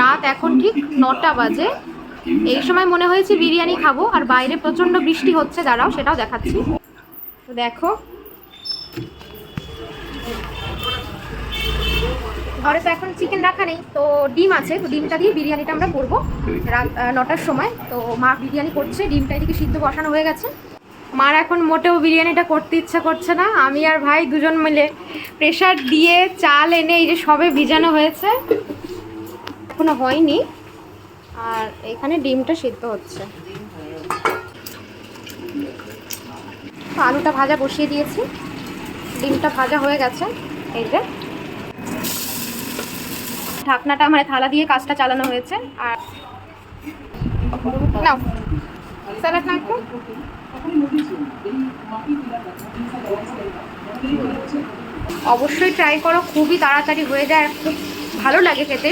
রাত এখন ঠিক নটা বাজে। এই সময় মনে হয়েছে বিরিয়ানি খাব, আর বাইরে প্রচণ্ড বৃষ্টি হচ্ছে, দাঁড়াও, সেটাও দেখাচ্ছি। তো দেখো। ঘরে তো এখন চিকেন রাখা নেই, তো ডিম আছে, তো ডিমটা দিয়ে বিরিয়ানিটা আমরা করব রাত নটার সময়। তো মা বিরিয়ানি করছে, ডিমটা এদিকে সিদ্ধ বসানো হয়ে গেছে। মার এখন মোটেও বিরিয়ানিটা করতে ইচ্ছা করছে না, আমি আর ভাই দুজন মিলে প্রেশার দিয়ে চাল এনে এই যে সবে ভিজানো হয়েছে। এখনও হয়নি। আর এখানে ডিমটা সিদ্ধ হচ্ছে। আলুটা ভাজা বসিয়ে দিয়েছি। ডিমটা ভাজা হয়ে গেছে। এই যে। ঢাকনাটা মানে থালা দিয়ে কাজটা চালানো হয়েছে। আর অবশ্যই ট্রাই করো, খুবই তাড়াতাড়ি হয়ে যায় খুব ভালো লাগে খেতে।